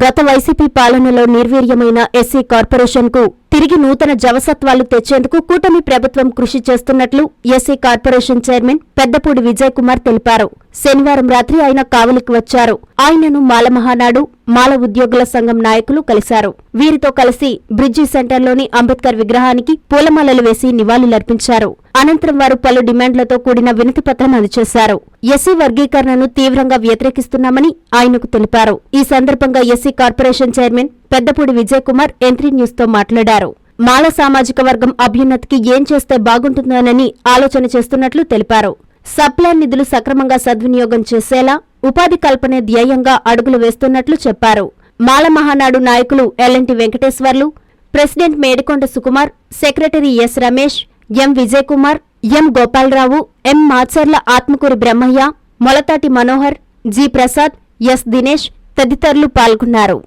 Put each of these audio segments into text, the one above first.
గత వైసీపీ పాలనలో నిర్వీర్యమైన ఎస్సీ కార్పొరేషన్కు తిరిగి నూతన జవసత్వాలు తెచ్చేందుకు కూటమి ప్రభుత్వం కృషి చేస్తున్నట్లు SC corporation chairman Peddapudi Vijay Kumar తెలిపారు. శనివారం రాత్రి ఆయన కావలికి వచ్చారు. ఆయనను మాల మహానాడు మాల ఉద్యోగుల సంఘం నాయకులు కలిశారు. వీరితో కలిసి బ్రిడ్జి సెంటర్లోని అంబేద్కర్ విగ్రహానికి పూలమాలలు వేసి నివాళులర్పించారు. అనంతరం వారు పలు డిమాండ్లతో కూడిన వినతి పత్రం అందజేశారు. ఎస్సీ వర్గీకరణను తీవ్రంగా వ్యతిరేకిస్తున్నామని ఆయనకు తెలిపారు. ఈ సందర్భంగా SC corporation chairman Peddapudi Vijayakumar entry ఎంత్రీ న్యూస్తో మాట్లాడారు. మాల సామాజిక వర్గం అభ్యున్నతికి ఏం చేస్తే బాగుంటుందోనని ఆలోచన చేస్తున్నట్లు తెలిపారు. సప్లాన్ నిధులు సక్రమంగా సద్వినియోగం చేసేలా ఉపాధి కల్పనే ధ్యేయంగా అడుగులు వేస్తున్నట్లు చెప్పారు. మాల మహానాడు నాయకులు L N T Venkateswarlu president Medikonda Sukumar secretary S Ramesh M Vijay Kumar M Gopalarao M Macharla Atmakuri Brahmaiah Molathati Manohar G Prasad S Dinesh తదితరులు పాల్గొన్నారు.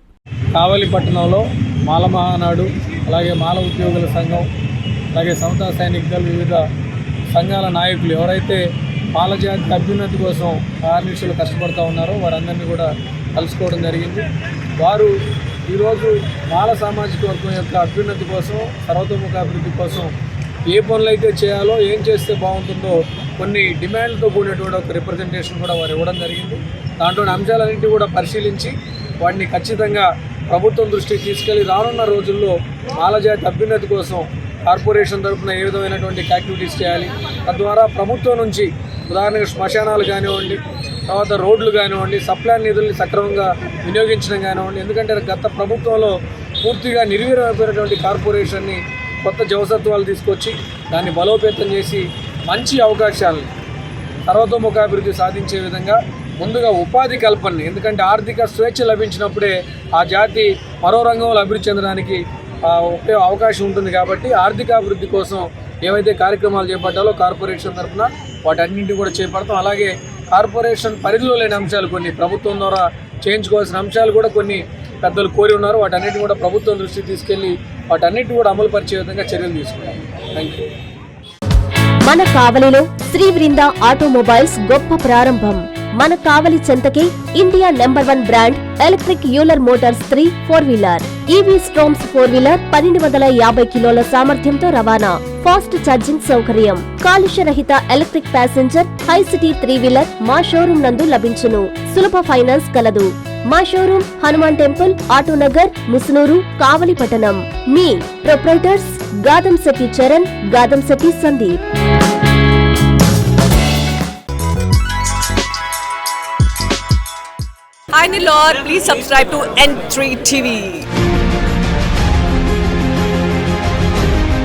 కావలి పట్టణంలో మాల మహానాడు అలాగే మాల ఉద్యోగుల సంఘం అలాగే సమతా సైనిక దళ వివిధ సంఘాల నాయకులు ఎవరైతే పాలజాతి అభ్యున్నతి కోసం కార్మికులు కష్టపడుతూ ఉన్నారో వారందరినీ కూడా కలుసుకోవడం జరిగింది. వారు ఈరోజు మాల సామాజిక వర్గం యొక్క అభ్యున్నతి కోసం సర్వతోముఖ అభివృద్ధి కోసం ఏ పనులు అయితే చేయాలో ఏం చేస్తే బాగుంటుందో కొన్ని డిమాండ్లతో కూడినటువంటి ఒక రిప్రజెంటేషన్ కూడా వారు ఇవ్వడం జరిగింది. దాంట్లోని అంశాలన్నింటినీ కూడా పరిశీలించి వాటిని ఖచ్చితంగా ప్రభుత్వం దృష్టికి తీసుకెళ్ళి రానున్న రోజుల్లో మాలజాతి అభ్యున్నతి కోసం కార్పొరేషన్ తరఫున ఏ విధమైనటువంటి యాక్టివిటీస్ చేయాలి తద్వారా ప్రభుత్వం నుంచి ఉదాహరణకు శ్మశానాలు కానివ్వండి తర్వాత రోడ్లు కానివ్వండి సప్లాన్ నిధుల్ని సక్రమంగా వినియోగించడం కానివ్వండి ఎందుకంటే గత ప్రభుత్వంలో పూర్తిగా నిర్వీర్యమైపోయినటువంటి కార్పొరేషన్ని కొత్త జవసత్వాలు తీసుకొచ్చి దాన్ని బలోపేతం చేసి మంచి అవకాశాలను సర్వతోముఖాభివృద్ధి సాధించే విధంగా ముందుగా ఉపాధి కల్పన ఎందుకంటే ఆర్థిక స్వేచ్ఛ లభించినప్పుడే ఆ జాతి మరో రంగంలో అభివృద్ధి చెందడానికి ఉపయోగ అవకాశం ఉంటుంది కాబట్టి ఆర్థికాభివృద్ధి కోసం ఏవైతే కార్యక్రమాలు చేపట్టాలో కార్పొరేషన్ తరఫున వాటన్నింటినీ కూడా చేపడతాం. అలాగే కార్పొరేషన్ పరిధిలో లేని అంశాలు కొన్ని ప్రభుత్వం ద్వారా చేయించుకోవాల్సిన అంశాలు కూడా కొన్ని పెద్దలు కోరి ఉన్నారు. వాటన్నిటిని కూడా ప్రభుత్వం దృష్టికి తీసుకెళ్ళి వాటన్నిటి కూడా అమలు పరిచే విధంగా చర్యలు తీసుకుంటాం. థ్యాంక్ యూ మన కావలిలో శ్రీ వృంద ఆటోమొబైల్స్ గొప్ప ప్రారంభం. మన Kavali చెంతకే India number one brand electric Euler motors three four wheeler. EV Storms four wheeler పన్నెండు వందల యాభై కిలోల సామర్థ్యంతో రవాణా. ఫాస్ట్ ఛార్జింగ్ సౌకర్యం. కాలుష్య రహిత electric passenger hi city three wheeler మా షోరూమ్ నందు లభించును. సులభ ఫైనాన్స్ కలదు. మా షోరూమ్ హనుమాన్ టెంపుల్ ఆటోనగర్ ముసునూరు కావలిపట్టణం మీ proprietors Gadamsetty Charan Gadamsetty Sandeep. Hi Nilor, please subscribe to N3 TV.